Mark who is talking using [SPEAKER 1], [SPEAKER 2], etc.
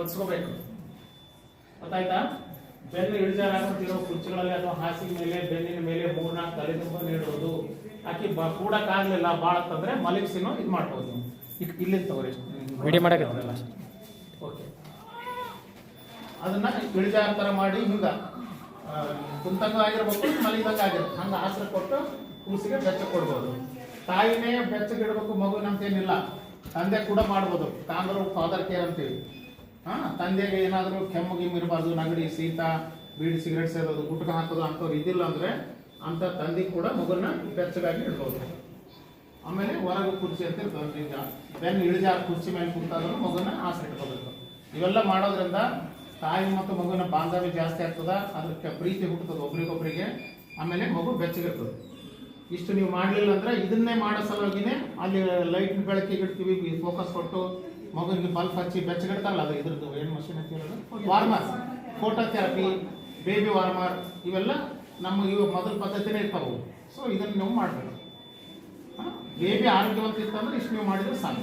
[SPEAKER 1] ಒತ್ಸ್ಕೋಬೇಕು ಗೊತ್ತಾಯ್ತಾ? ಬೆನ್ನು ಇಳಿಜಾರಾಗುತ್ತಿರೋ ಕುರ್ಚಿಗಳಲ್ಲಿ ಅಥವಾ ಹಾಸಿಗೆ ಮೇಲೆ ಬೆನ್ನಿನ ಮೇಲೆ ಮೂರ್ನಾಲ್ಕು ತಲೆ ತುಂಬ ನೀಡುವುದು ಆಕಿ ಬ ಕೂಡಕ್ಕಾಗ್ಲಿಲ್ಲ ಭಾಳ ಅಂತಂದ್ರೆ ಮಲಗಿಸಿನೂ ಇದು ಮಾಡ್ಬೋದು ಇಲ್ಲಿ ತಗೋರಿ
[SPEAKER 2] ವಿಡಿಯೋ ಮಾಡಕತ್ತಲ್ಲ
[SPEAKER 1] ಓಕೆ ಅದನ್ನ ಇಳಿಜಾರ ತರ ಮಾಡಿ ಹಿಂಗ ಕುಂತಂಗ ಆಗಿರ್ಬೇಕು ಮಲಗಿದಂಗ ಆಗಿರ್ಬೇಕು ಹಂಗ ಆಸರೆ ಕೊಟ್ಟು ಕೂಸಿಗೆ ಬೆಚ್ಚ ಕೊಡ್ಬೋದು. ತಾಯಿನೇ ಬೆಚ್ಚಗಿಡ್ಬೇಕು ಮಗುನಂತೇನಿಲ್ಲ. ತಂದೆ ಕೂಡ ಮಾಡ್ಬೋದು. ಕಾಂಗ್ರೂ ಫಾದರ್ ಕೇರ್ ಅಂತೀವಿ. ಹಾ, ತಂದೆಗೆ ಏನಾದರೂ ಕೆಮ್ಮು ಗಿಮ್ಮು ಇರಬಾರ್ದು, ನಗಡಿ ಶೀತ, ಬೀಡಿ ಸಿಗರೇಟ್ ಸೇದೋದು ಗುಟ್ಕ ಹಾಕೋದು ಅಂಥವ್ರು ಇದಿಲ್ಲ ಅಂದ್ರೆ ಅಂತ ತಂದೆ ಕೂಡ ಮಗುನ ಬೆಚ್ಚಗಾಗಿ ಇಡ್ಬೋದು ಆಮೇಲೆ ಹೊರಗೆ ಕುರ್ಚಿ ಅಂತ ಇರ್ತದೆ ಬೆನ್ನು ಇಳಿಜಾರ ಕುರ್ಚಿ ಮೇಲೆ ಕುಂತಾದ್ರೂ ಮಗುನ ಆಸೆ ಇಟ್ಕೋಬೇಕು. ಇವೆಲ್ಲ ಮಾಡೋದ್ರಿಂದ ತಾಯಿ ಮತ್ತು ಮಗುವಿನ ಬಾಂಧವ್ಯ ಜಾಸ್ತಿ ಆಗ್ತದ, ಅದಕ್ಕೆ ಪ್ರೀತಿ ಹುಟ್ಟುತ್ತದೆ ಒಬ್ರಿಗೊಬ್ರಿಗೆ, ಆಮೇಲೆ ಮಗು ಬೆಚ್ಚಗಿರ್ತದೆ. ಇಷ್ಟು ನೀವು ಮಾಡಲಿಲ್ಲ ಅಂದ್ರೆ ಇದನ್ನೇ ಮಾಡೋ ಸಲುವಾಗಿನೇ ಅಲ್ಲಿ ಲೈಟ್ ಬೆಳಕಿಗೆ ಇಡ್ತೀವಿ ಫೋಕಸ್ ಕೊಟ್ಟು ಮಗುವಿಗೆ ಬಲ್ಫ್ ಹಚ್ಚಿ ಬೆಚ್ಚಗಿಡ್ತಾರಲ್ಲ ಅದು ಇದ್ರದ್ದು ಏನು ಮಷಿನ್ ಹೇಳೋದು? Warmer photo therapy baby warmer ಇವೆಲ್ಲ ನಮ್ಮ ಇವಾಗ ಮೊದಲ ಪದ್ಧತಿನೇ ಇರ್ತಾವೆ ಸೊ ಇದನ್ನು ನೀವು ಮಾಡಬೇಕು. ಬೇಬಿ ಆರೋಗ್ಯವಂತ ಇತ್ತಂದ್ರೆ ಇಷ್ಟು ನೀವು ಮಾಡಿದ್ರೆ ಸಾಕು.